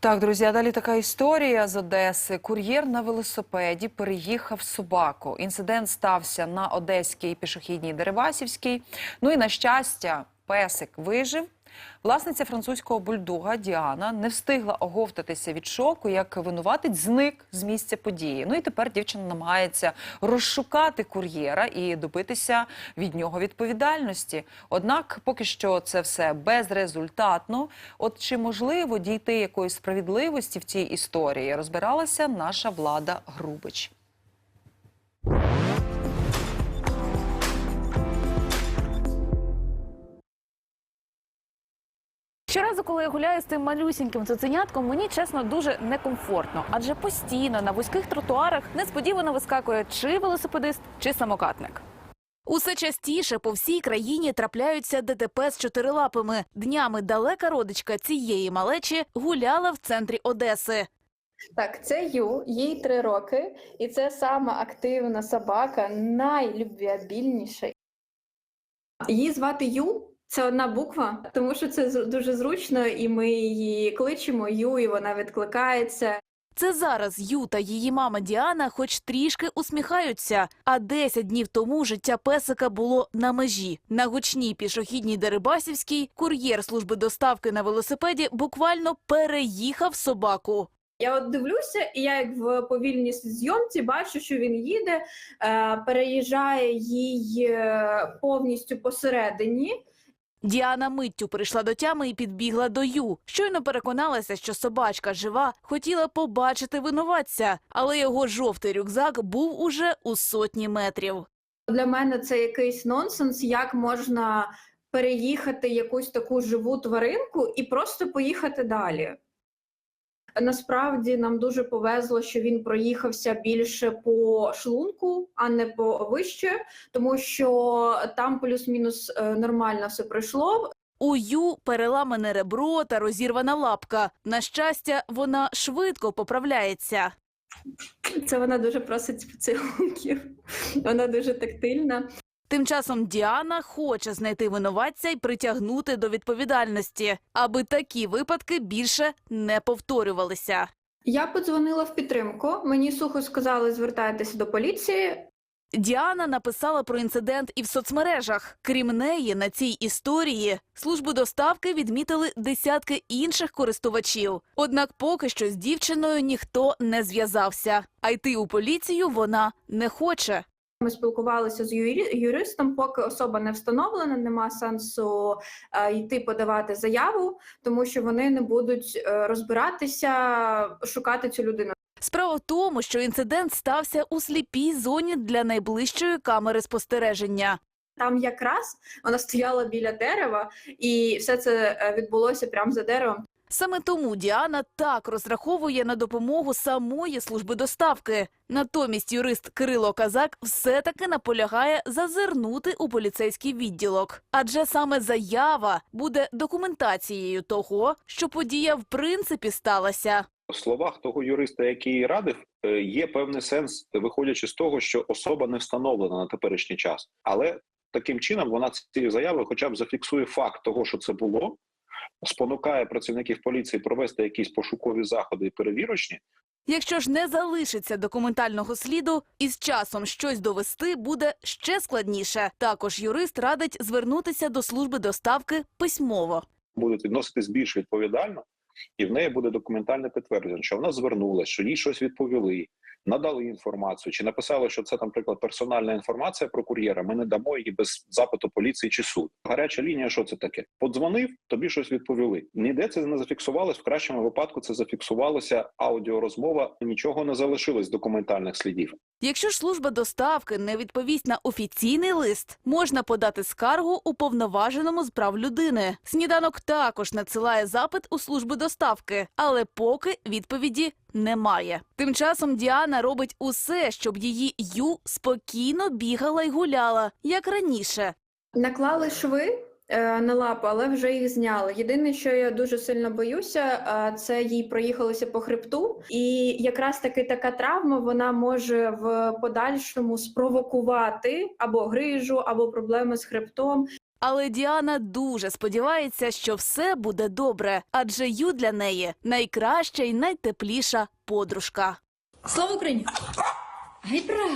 Так, друзі, а далі така історія з Одеси. Кур'єр на велосипеді переїхав собаку. Інцидент стався на Одеській пішохідній Деревасівській. Ну і на щастя, песик вижив. Власниця французького бульдога Діана не встигла оговтатися від шоку, як винуватець зник з місця події. Ну і тепер дівчина намагається розшукати кур'єра і добитися від нього відповідальності. Однак, поки що це все безрезультатно. От чи можливо дійти якоїсь справедливості в цій історії, розбиралася наша влада Грубич. Щоразу, коли я гуляю з тим малюсіньким цуценятком, мені чесно дуже некомфортно, адже постійно на вузьких тротуарах несподівано вискакує чи велосипедист, чи самокатник. Усе частіше по всій країні трапляються ДТП з чотирилапими. Днями далека родичка цієї малечі гуляла в центрі Одеси. Так, це Ю, їй три роки, і це сама активна собака, найлюбвіабільніша. Її звати Ю. Це одна буква, тому що це дуже зручно, і ми її кличемо Ю, і вона відкликається. Це зараз Ю та її мама Діана хоч трішки усміхаються. А 10 днів тому життя песика було на межі. На гучній пішохідній Дерибасівській кур'єр служби доставки на велосипеді буквально переїхав собаку. Я от дивлюся, і я як в повільній зйомці бачу, що він їде, е, переїжджає їй е, повністю посередині. Діана миттю прийшла до тями і підбігла до Ю. Щойно переконалася, що собачка жива, хотіла побачити винуватця, але його жовтий рюкзак був уже у сотні метрів. Для мене це якийсь нонсенс, як можна переїхати якусь таку живу тваринку і просто поїхати далі. Насправді нам дуже повезло, що він проїхався більше по шлунку, а не по вище, тому що там плюс-мінус е, нормально все пройшло. У Ю переламане ребро та розірвана лапка. На щастя, вона швидко поправляється. Це вона дуже просить поцілунків. Вона дуже тактильна. Тим часом Діана хоче знайти винуватця і притягнути до відповідальності, аби такі випадки більше не повторювалися. Я подзвонила в підтримку. Мені сухо сказали звертайтеся до поліції. Діана написала про інцидент і в соцмережах. Крім неї, на цій історії службу доставки відмітили десятки інших користувачів. Однак поки що з дівчиною ніхто не зв'язався. А йти у поліцію вона не хоче. Ми спілкувалися з юристом, поки особа не встановлена, нема сенсу е, йти подавати заяву, тому що вони не будуть е, розбиратися, шукати цю людину. Справа в тому, що інцидент стався у сліпій зоні для найближчої камери спостереження. Там якраз вона стояла біля дерева, і все це е, відбулося прямо за деревом. Саме тому Діана так розраховує на допомогу самої служби доставки. Натомість юрист Кирило Казак все-таки наполягає зазирнути у поліцейський відділок, адже саме заява буде документацією того, що подія в принципі сталася. В словах того юриста, який радив, е, є певний сенс, виходячи з того, що особа не встановлена на теперішній час, але таким чином вона цією заявою, хоча б зафіксує факт того, що це було, спонукає працівників поліції провести якісь пошукові заходи і перевірочні. Якщо ж не залишиться документального сліду, із часом щось довести буде ще складніше. Також юрист радить звернутися до служби доставки письмово. будуть відноситись більш відповідально, і в неї буде документальне підтвердження, що вона звернулася, що їй щось відповіли, надали інформацію, чи написали, що це, наприклад, персональна інформація про кур'єра. Ми не дамо її без запиту поліції чи суд. Гаряча лінія, що це таке? Подзвонив, тобі щось відповіли. Ніде це не зафіксувалось. В кращому випадку це зафіксувалося аудіорозмова. Нічого не залишилось документальних слідів. Якщо ж служба доставки не відповість на офіційний лист, можна подати скаргу уповноваженому з прав людини. Сніданок також надсилає запит у службу доставки, але поки відповіді немає. Тим часом Діана робить усе, щоб її ю спокійно бігала й гуляла, як раніше. Наклали шви на лапу, але вже їх зняли. Єдине, що я дуже сильно боюся, е, це їй проїхалося по хребту, і якраз таки така травма вона може в подальшому спровокувати або грижу, або проблеми з хребтом. Але Діана дуже сподівається, що все буде добре, адже Ю для неї найкраща і найтепліша подружка. Слава Україні! Гей, браво!